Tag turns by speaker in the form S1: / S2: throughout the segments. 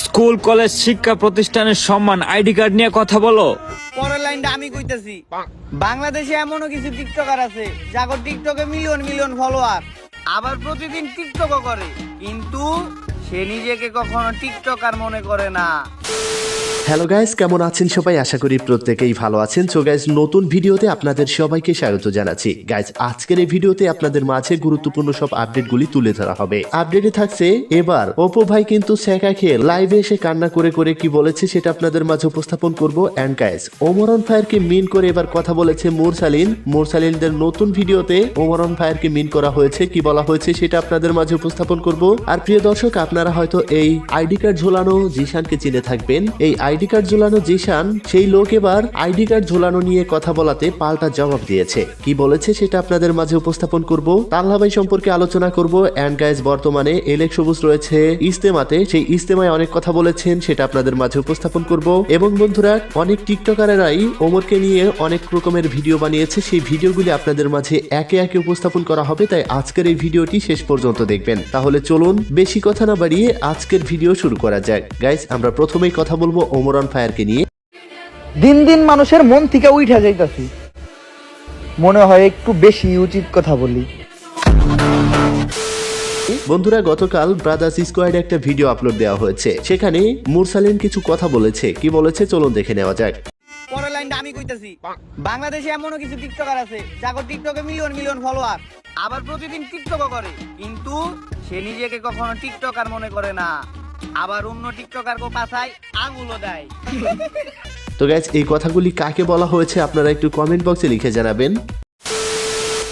S1: School, college, শিক্ষা প্রতিষ্ঠানের সম্মান। আইডি কার্ড নিয়ে কথা বলো।
S2: পরের লাইনটা আমি কইতেছি। বাংলাদেশে এমনও কিছু টিকটকার আছে যাগর টিকটকে মিলিয়ন মিলিয়ন ফলোয়ার আবার প্রতিদিন টিকটকও করে। কিন্তু সে নিজেকে কখনো টিকটকার মনে করে না।
S3: হ্যালো গাইস কেমন আছেন সবাই? আশা করি প্রত্যেকেই ভালো আছেন। সো গাইস নতুন ভিডিওতে আপনাদের সবাইকে স্বাগত জানাচ্ছি। গাইস আজকের এই ভিডিওতে আপনাদের মাঝে গুরুত্বপূর্ণ সব আপডেটগুলি তুলে ধরা হবে। আপডেটে থাকছে, এবার ওপো ভাই কিন্তু সেকা খেয়ে লাইভে এসে কান্না করে করে কি বলেছে সেটা আপনাদের মাঝে উপস্থাপন করব। অ্যান্ড গাইস ওমরন ফায়ারকে মিন করে এবার কথা বলেছে মোরসালিন। মোরসালিনদের নতুন ভিডিওতে ওমরন ফায়ারকে মিন করা হয়েছে, কি বলা হয়েছে সেটা আপনাদের মাঝে উপস্থাপন করব। আর প্রিয় দর্শক, আপনারা হয়তো এই আইডি কার্ড ঝোলানো, জিশানকে চিনে থাকবেন। এই আইডি কার্ড ঝোলানো জিশান, সেই লোক এবার আইডি কার্ড ঝোলানো নিয়ে কথা বলাতে পাল্টা জবাব দিয়েছে। কি বলেছে সেটা আপনাদের মাঝে উপস্থাপন করব। তাল্লা ভাই সম্পর্কে আলোচনা করব। অ্যান্ড গাইজ বর্তমানে এলেক সবুজ রয়েছে ইস্তেমাতে সেই ইস্তেমায় অনেক কথা বলেছেন, সেটা আপনাদের মাঝে উপস্থাপন করব। এবং বন্ধুরা, অনেক টিকটকারেরাই ওমরকে নিয়ে অনেক রকমের ভিডিও বানিয়েছে। সেই ভিডিওগুলি আপনাদের মাঝে একে একে উপস্থাপন করা হবে। তাই আজকের এই ভিডিওটি শেষ পর্যন্ত দেখবেন। তাহলে চলুন, বেশি কথা না বাড়িয়ে আজকের ভিডিও শুরু করা যাক। গাইজ আমরা প্রথমেই কথা বলব ওমরন ফায়ারকে নিয়ে।
S4: দিন দিন মানুষের মন থেকে উঠা যাইতাছি। মনে হয় একটু বেশি উচিত কথা বলি।
S3: বন্ধুরা গতকাল ব্রাদার্স স্কোয়াডে একটা ভিডিও আপলোড দেওয়া হয়েছে। সেখানে মুরসালিন কিছু কথা বলেছে। কি বলেছে চলুন দেখে নেওয়া যাক।
S2: পরের লাইনটা আমি কইতেছি। বাংলাদেশে এমনও কিছু টিকটকার আছে যাগর টিকটকে মিলিয়ন মিলিয়ন ফলোয়ার আবার প্রতিদিন টিকটকও করে। কিন্তু সে নিজেকে কখনো টিকটকার মনে করে না। আবার অন্য টিকটকার কো পাছায় আঙুলও দেয়।
S3: তো গাইজ এই কথাগুলি কাকে বলা হয়েছে আপনারা একটু কমেন্ট বক্সে লিখে জানাবেন।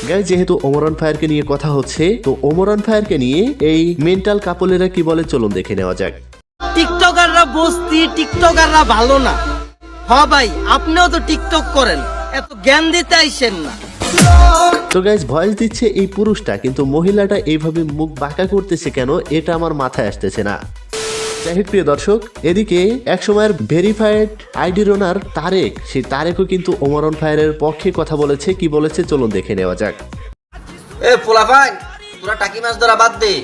S3: গাইজ যেহেতু ওমরান ফায়ারকে নিয়ে কথা হচ্ছে তো ওমরান ফায়ারকে নিয়ে এই মেন্টাল কাপলেরা কি বলে চলুন দেখে নেওয়া যাক।
S5: টিকটকাররা বস্তি টিকটকাররা ভালো না। হ ভাই আপনিও তো টিকটক করেন এত জ্ঞান দিতে আইসেন না।
S3: তো গাইজ ভয়েস দিচ্ছে এই পুরুষটা কিন্তু মহিলাটা এইভাবে মুখ বাঁকা করতেছে কেন এটা আমার মাথায় আসতেছে না। যাই প্রিয় দর্শক এদিকে এক সময়ের ভেরিফাইড আইডি রোনার তারেক সেই তারেকও কিন্তু ওমরন ফায়ারের পক্ষে কথা বলেছে কি বলেছে চলুন দেখে নেওয়া যাক।
S6: এ পোলাপান তোরা টাকি মাছ ধরা বাদ দে।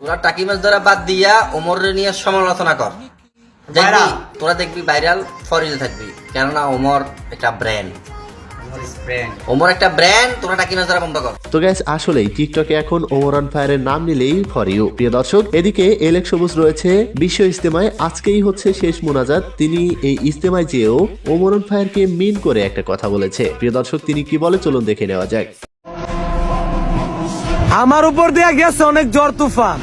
S6: তোরা টাকি মাছ ধরা বাদ দিয়া ওমর নিয়ে সমালোচনা কর। দেখবি তোরা দেখবি ভাইরাল ফরিল থাকবি কেননা ওমর একটা ব্র্যান্ড ওমর একটা ব্র্যান্ড তোরা টাকি মাছ বন্ধ কর।
S3: তো গ্যাস আসলেই টিকটকে এখন ওমরান ফায়ারের নাম নিলেই ফর ইউ প্রিয় দর্শক এদিকে এলেক সবুজ রয়েছে বিশ্ব ইস্তেমায় আজকেই হচ্ছে শেষ মোনাজাত। তিনি এই ইস্তেমায় যেও ওমরান ফায়ারকে মিন করে একটা কথা বলেছে। প্রিয় দর্শক তিনি কি বলে? চলুন দেখে নেওয়া যাক।
S7: আমার উপর দিয়া গেছে অনেক জ্বর তুফান।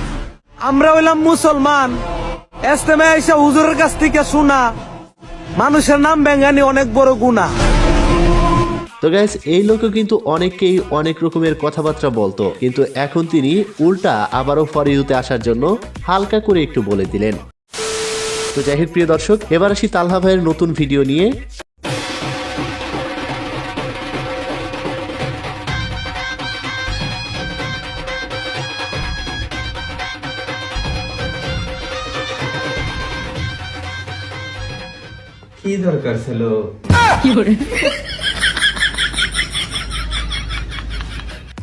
S7: আমরা হইলাম মুসলমান। এস্তেমে এসে হুজুরের কাছ থেকে শোনা মানুষের নাম ব্যাঙ্গানি অনেক বড় গুণা
S3: তো গ্যাস এই লোকও কিন্তু অনেককেই অনেক রকমের কথাবার্তা বলতো। কিন্তু এখন তিনি উল্টা আবারও ফর ইউতে আসার জন্য হালকা করে একটু বলে দিলেন। তো যাই হোক প্রিয় দর্শক এবার আসি তালহা ভাইয়ের নতুন ভিডিও নিয়ে।
S8: কি দরকার ছিল?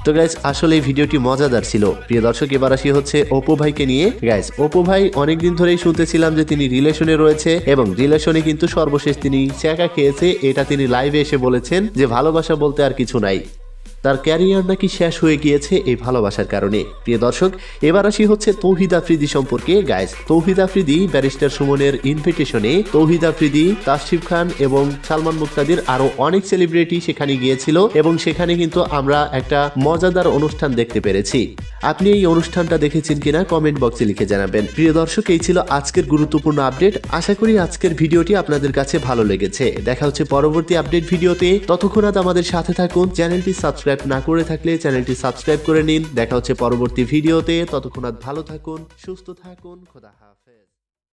S3: তো গাইজ আসলে এই ভিডিওটি মজাদার ছিল। প্রিয় দর্শক, এবার আসি হচ্ছে ওপো ভাইকে নিয়ে। গাইজ ওপো ভাই অনেকদিন ধরেই শুনতেছিলাম যে তিনি রিলেশনে রয়েছে এবং রিলেশনে কিন্তু সর্বশেষ তিনি চ্যাকা খেয়েছে। এটা তিনি লাইভে এসে বলেছেন যে ভালোবাসা বলতে আর কিছু নাই। তার ক্যারিয়ার নাকি শেষ হয়ে গিয়েছে এই ভালোবাসার কারণে। প্রিয় দর্শক, এবার আসি হচ্ছে তৌহিদ আফ্রিদি সম্পর্কে। গাইজ তৌহিদ আফ্রিদি, ব্যারিস্টার সুমনের ইনভিটেশনে। তৌহিদ আফ্রিদি তাসিফ খান এবং সালমান মুক্তাদির আরও অনেক সেলিব্রিটি সেখানে গিয়েছিল এবং সেখানে কিন্তু আমরা একটা মজাদার অনুষ্ঠান দেখতে পেরেছি। আপনি এই অনুষ্ঠানটা দেখেছেন কিনা কমেন্ট বক্সে লিখে জানাবেন। প্রিয় দর্শক, এই ছিল আজকের গুরুত্বপূর্ণ আপডেট আশা করি আজকের ভিডিওটি আপনাদের কাছে ভালো লেগেছে। দেখা হচ্ছে পরবর্তী আপডেট ভিডিওতে। ততক্ষণাৎ আমাদের সাথে থাকুন, চ্যানেলটি সাবস্ক্রাইব না করে থাকলে চ্যানেলটি সাবস্ক্রাইব করে নিন। দেখা হচ্ছে পরবর্তী ভিডিওতে। ততক্ষণাৎ ভালো থাকুন, সুস্থ থাকুন। খোদা হাফেজ।